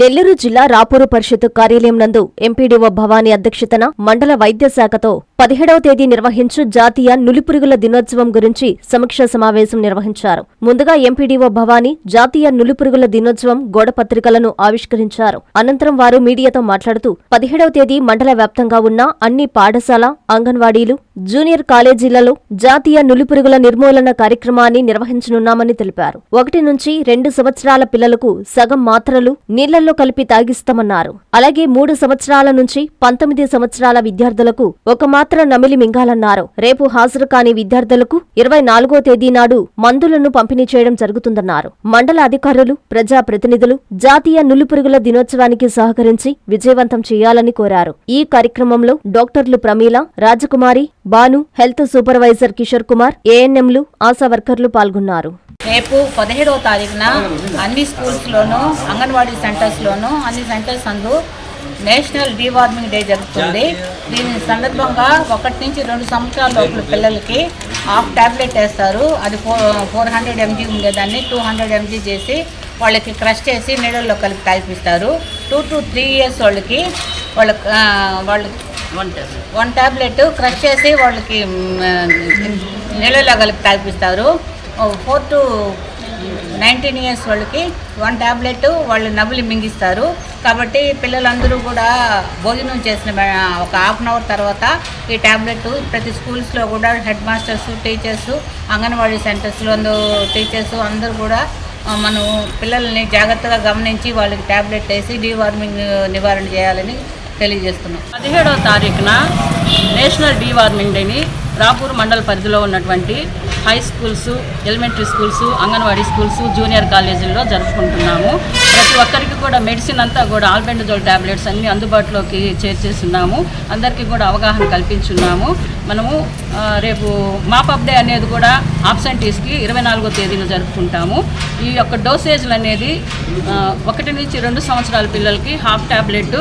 నెల్లూరు జిల్లా రాపూరు పరిషత్ కార్యాలయం నందు ఎంపీడీఓ భవానీ అధ్యక్షతన మండల వైద్య శాఖతో పదిహేడవ తేదీ నిర్వహించు జాతీయ నులిపురుగుల దినోత్సవం గురించి సమీక్షా సమావేశం నిర్వహించారు. ముందుగా ఎంపీడీఓ భవానీ జాతీయ నులిపురుగుల దినోత్సవం గోడపత్రికలను ఆవిష్కరించారు. అనంతరం వారు మీడియాతో మాట్లాడుతూ పదిహేడవ తేదీ మండల వ్యాప్తంగా ఉన్న అన్ని పాఠశాల అంగన్వాడీలు జూనియర్ కాలేజీలలో జాతీయ నులిపురుగుల నిర్మూలన కార్యక్రమాన్ని నిర్వహించనున్నామని తెలిపారు. ఒకటి నుంచి రెండు సంవత్సరాల పిల్లలకు సగం మాత్రలు నీళ్ళలో కలిపి తాగిస్తామన్నారు. అలాగే మూడు సంవత్సరాల నుంచి పంతొమ్మిది సంవత్సరాల విద్యార్థులకు ఒక మాత్ర నమిలి మింగాలన్నారు. రేపు హాజరు కాని విద్యార్థులకు ఇరవై నాలుగో తేదీ నాడు మందులను పంపిణీ చేయడం జరుగుతుందన్నారు. మండల అధికారులు ప్రజా ప్రతినిధులు జాతీయ నులిపురుగుల దినోత్సవానికి సహకరించి విజయవంతం చేయాలని కోరారు. ఈ కార్యక్రమంలో డాక్టర్లు ప్రమీల రాజకుమారి బాను హెల్త్ సూపర్వైజర్ కిషోర్ కుమార్ ఏఎన్ఎంలు ఆశా వర్కర్లు పాల్గొన్నారు. రేపు పదిహేడవ తారీఖున అన్ని స్కూల్స్లోనూ అంగన్వాడీ సెంటర్స్లోనూ అన్ని సెంటర్స్ అందు నేషనల్ డీవార్మింగ్ డే జరుగుతుంది. దీని సందర్భంగా ఒకటి నుంచి రెండు సంవత్సరాల లోపల పిల్లలకి హాఫ్ ట్యాబ్లెట్ వేస్తారు. అది ఫోర్ ఫోర్ హండ్రెడ్ ఎంజీ ఉండేదాన్ని టూ హండ్రెడ్ ఎంజీ చేసి వాళ్ళకి క్రష్ చేసి నీళ్ళల్లో కలిపి తాగిపిస్తారు. టూ టు త్రీ ఇయర్స్ వాళ్ళకి వాళ్ళ వాళ్ళ వన్ ట్యాబ్లెట్ క్రష్ చేసి వాళ్ళకి నీళ్ళలో కలిపి తాగిపిస్తారు. ఫోర్ టు నైన్టీన్ ఇయర్స్ వాళ్ళకి వన్ ట్యాబ్లెట్ వాళ్ళు నవ్వులు మింగిస్తారు. కాబట్టి పిల్లలందరూ కూడా భోజనం చేసిన ఒక హాఫ్ అన్ అవర్ తర్వాత ఈ ట్యాబ్లెట్ ప్రతి స్కూల్స్లో కూడా హెడ్ మాస్టర్స్ టీచర్స్ అంగన్వాడీ సెంటర్స్లో టీచర్స్ అందరూ కూడా మనం పిల్లల్ని జాగ్రత్తగా గమనించి వాళ్ళకి ట్యాబ్లెట్ వేసి డీవార్మింగ్ నివారణ చేయాలని తెలియజేస్తున్నాం. పదిహేడవ తారీఖున నేషనల్ డీవార్మింగ్ డేని రాపూర్ మండల పరిధిలో ఉన్నటువంటి high schools elementary schools anganwadi schools junior కాలేజీల్లో జరుపుకుంటున్నాము. ప్రతి ఒక్కరికి కూడా మెడిసిన్ అంతా కూడా ఆల్బెండజోల్ టాబ్లెట్స్ అన్ని అందుబాటులోకి చేర్చేస్తున్నాము. అందరికీ కూడా అవగాహన కల్పించున్నాము. మనము రేపు మాపప్ డే అనేది కూడా ఆబ్సెంటీస్కి ఇరవై నాలుగో తేదీన జరుపుకుంటాము. ఈ యొక్క డోసేజ్లు అనేది ఒకటి నుంచి రెండు సంవత్సరాల పిల్లలకి హాఫ్ ట్యాబ్లెట్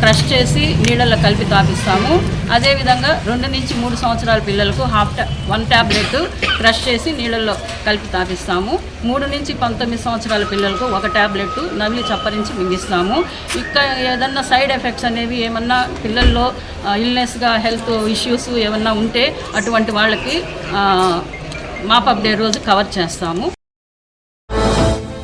క్రష్ చేసి నీళ్ళల్లో కలిపి తాపిస్తాము. అదేవిధంగా రెండు నుంచి మూడు సంవత్సరాల పిల్లలకు హాఫ్ టా వన్ ట్యాబ్లెట్ క్రష్ చేసి నీళ్ళల్లో కలిపి తాపిస్తాము. మూడు నుంచి పంతొమ్మిది సంవత్సరాల పిల్లలకు ఒక ట్యాబ్లెట్ నమిలి చప్పరించి మింగిస్తాము. ఇక ఏదన్నా సైడ్ ఎఫెక్ట్స్ అనేవి ఏమన్నా పిల్లల్లో ఇల్నెస్గా హెల్త్ ఇష్యూస్ ఏమన్నా ఉంటే అటువంటి వాళ్ళకి మాపప్ డే రోజు కవర్ చేస్తాము.